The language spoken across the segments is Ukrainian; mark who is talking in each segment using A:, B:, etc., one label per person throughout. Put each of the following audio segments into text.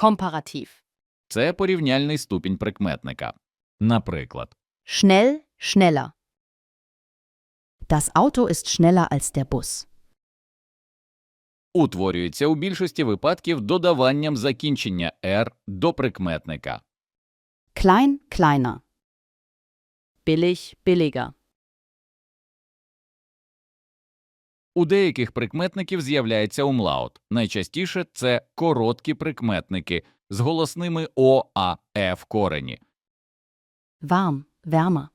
A: Komparativ.
B: Це порівняльний ступінь прикметника. Наприклад,
A: Schnell, schneller.
C: Das Auto ist schneller als der Bus.
B: утворюється у більшості випадків додаванням закінчення «р» до прикметника.
C: Klein, kleiner.
A: Billig, billiger.
B: У деяких прикметників з'являється умлаут. Найчастіше це короткі прикметники з голосними о, а, е в корені.
C: Warm, wärmer.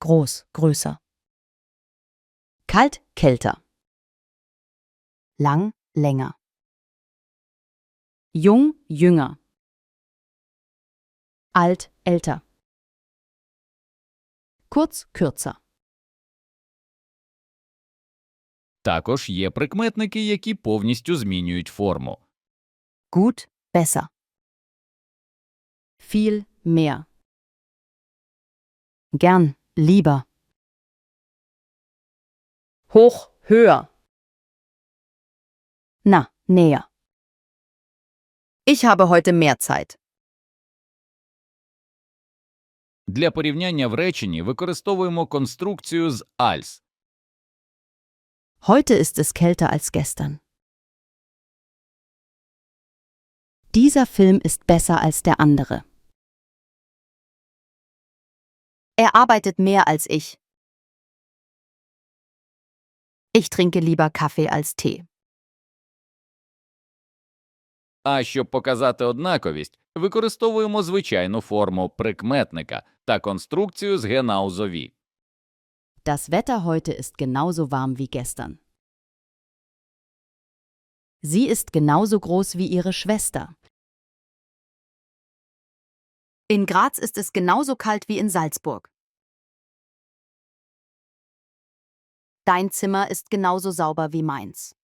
C: Groß, größer. Kalt, kälter. Lang, länger.
A: Jung, jünger.
C: Alt, älter.
A: Kurz, kürzer.
B: Також є прикметники, які повністю змінюють форму.
C: Gut, besser.
A: Viel, mehr.
C: Gern, lieber.
A: Hoch, höher.
C: Na, näher.
A: Ich habe heute mehr Zeit.
B: Для порівняння в реченні використовуємо конструкцію з als.
C: Heute ist es kälter als gestern. Dieser Film ist besser als der andere.
A: Er arbeitet mehr als ich.
C: Ich trinke lieber Kaffee als Tee.
B: А щоб показати однаковість, використовуємо звичайну форму прикметника та конструкцію з генаузові.
C: Das Wetter heute ist genauso warm wie gestern. Sie ist genauso groß wie ihre Schwester.
A: In Graz ist es genauso kalt wie in Salzburg.
C: Dein Zimmer ist genauso sauber wie meins.